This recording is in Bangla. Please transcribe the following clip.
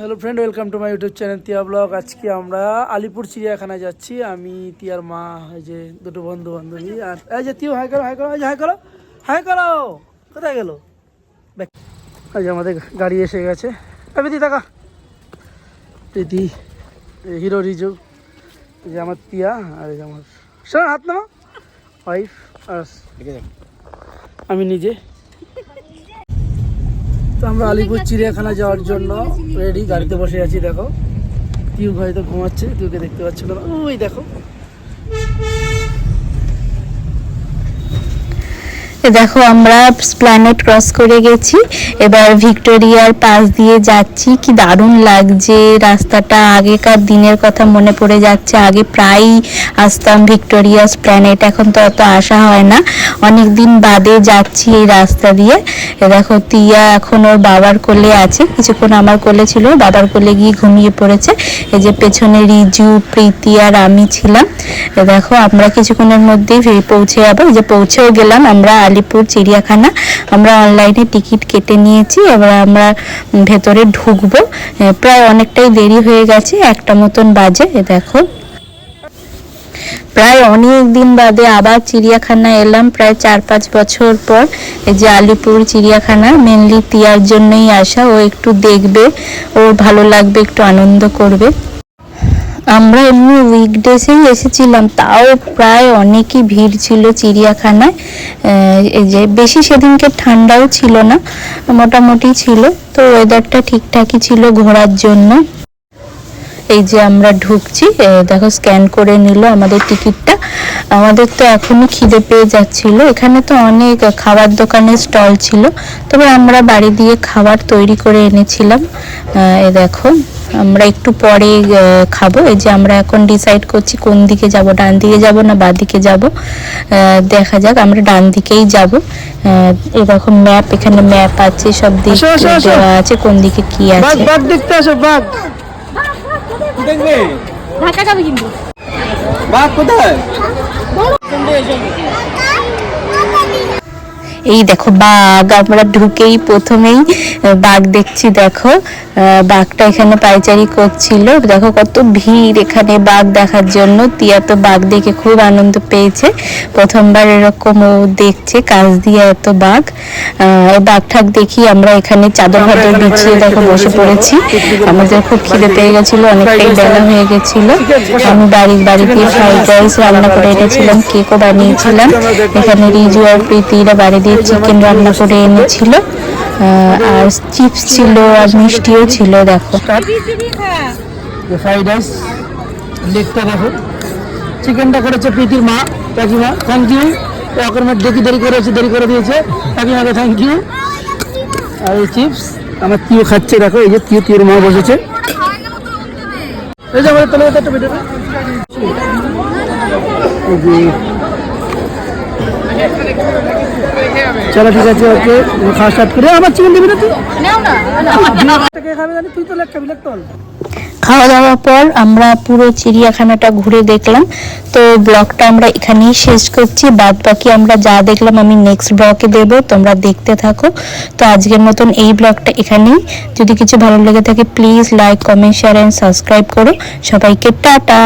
Hello friend welcome to my YouTube channel Tiya vlog আজকে আমরা আলিপুর চিড়িয়াখানায় যাচ্ছি। আমি তিয়ার মা এই যে দুটো বন্ধু বান্ধবী আর এই যে তিয়াও হাই করো হাই করো এই যে হাই করো হাই করো। কোথায় গেল? এই যে আমাদের গাড়ি এসে গেছে। প্রীতি টাকা প্রীতি এই হিরো রিজু এই যে আমার তিয়া আর এই যে আমার শোন হাত নামা। ওয়াইফ আর আমি নিজে। তো আমরা আলিপুর চিড়িয়াখানা যাওয়ার জন্য রেডি গাড়িতে বসে আছি, দেখো। টিউব হয়তো ঘুমাচ্ছে টিউকে দেখতে পাচ্ছি না। ওই দেখো। দেখো আমরা প্ল্যানেট ক্রস করে গেছি। এবার ভিক্টোরিয়ার পাশ দিয়ে যাচ্ছি। কি দারুণ লাগছে। রাস্তাটা আগেকার দিনের কথা মনে পড়ে যাচ্ছে। আগে প্রায়ই আসতাম ভিক্টোরিয়াস প্ল্যানেট এখন তো অত আসা হয় না। অনেক দিন বাদে যাচ্ছি এই রাস্তা দিয়ে। দেখো তিয়া এখন ওর বাবার কোলে আছে। কিছুক্ষণ আমার কোলে ছিল, বাবার কোলে গিয়ে ঘুমিয়ে পড়েছে। এই যে পেছনে রিজু, প্রীতি আর আমি ছিলাম। এ দেখো, আমরা কিছুক্ষণের মধ্যেই পৌঁছে যাব। যে পৌঁছেও গেলাম আমরা আলিপুর চিড়িয়াখানা। আমরা অনলাইনে টিকিট কেটে নিয়েছি, এবার আমরা ভেতরে ঢুকবো। প্রায় অনেকটাই দেরি হয়ে গেছে, একটা মতন বাজে দেখো। প্রায় অনেক দিন বাদে আবার চিড়িয়াখানা এলাম, প্রায় চার পাঁচ বছর পর। এই যে আলিপুর চিড়িয়াখানা মেনলি তিয়ার জন্যই আসা, ও একটু দেখবে ওর ভালো লাগবে, একটু আনন্দ করবে। আমরা এমনি উইকডেসেই এসেছিলাম, তাও প্রায় অনেকই ভিড় ছিল চিড়িয়াখানায়। এই যে বেশি সেদিনকে ঠান্ডাও ছিল না, মোটামুটি ছিল। তো ওয়েদারটা ঠিকঠাকই ছিল ঘোরার জন্য। এই যে আমরা ঢুকছি দেখো স্ক্যান করে নিল আমাদের টিকিটটা আমাদের তো এখনই খিদে পেয়ে যাচ্ছিল। এখানে তো অনেক খাবার দোকানের স্টল ছিল। তবে আমরা বাড়ি দিয়ে খাবার তৈরি করে এনেছিলাম। এ দেখো। আমরা একটু পরে খাব। এই যে আমরা এখন ডিসাইড করছি কোন দিকে যাব ডান দিকে যাব না বাঁ দিকে যাব। দেখা যাক আমরা ডান দিকেই যাব। এরকম ম্যাপ এখানে ম্যাপ আছে সব দিক। দেওয়া আছে কোন দিকে কি আছে। বাঘ দেখতে আসো বাঘ। ঢাকা যাবে কিন্তু। বাঘ কোথায়? এই দেখো বাঘ আমরা ঢুকেই প্রথমেই বাঘ দেখছি দেখো। বাঘটা এখানে পাইচারি করছিল। দেখো কত ভিড় এখানে বাঘ দেখার জন্য। তিয়া তো বাঘ দেখে খুব আনন্দ পেয়েছে। প্রথমবার এরকম ও দেখছে কাজ দিয়ে এত বাঘ। বাঘ ঠাক দেখি আমরা এখানে চাদর ফাদর বিছিয়ে দেখো বসে পড়েছি। আমাদের খুব খিদে পেয়ে গেছিল অনেকটাই বেলা হয়ে গেছিল। আমি বাড়ির বাড়িতে ফ্রাইড রাইস রান্না করে এনেছিলাম কেকও বানিয়েছিলাম। এখানে রিজু আর প্রীতিরা বাড়ি দিয়ে চিকেন রান্না করে এনেছিল। আর চিপস ছিল আর মিষ্টিও ছিল দেখো। ফ্রাইড রাইস লেগটা দেখো। চিকেনটা করেছে প্রীতির মা কাকিমা। থ্যাংক ইউ মধ্যে দেখি দেরি করেছে দেরি করে দিয়েছে। কাকিমাকে থ্যাংক ইউ আর এই চিপস আমার তিও খাচ্ছে দেখো এই যে তিও তিওর মা বসেছে। এই যে আমাদের তলে একটা বেটাবে চলো ঠিক আছে ওকে খাওয়া স্টার্ট করে আমার চিকেন দিবি না তুই? কে খাবে জানি? তুই তো লেখ খাবি লেখ তো খাওয়া দাওয়ার পর আমরা পুরো চিড়িয়াখানাটা ঘুরে দেখলাম। তো ব্লগটা আমরা এখানেই শেষ করছি। বাদ বাকি আমরা যা দেখলাম আমি নেক্সট ব্লগে দেবো তোমরা দেখতে থাকো। তো আজকের মতন এই ব্লগটা এখানেই। যদি কিছু ভালো লেগে থাকে please like comment share and subscribe করো। সবাইকে টাটা।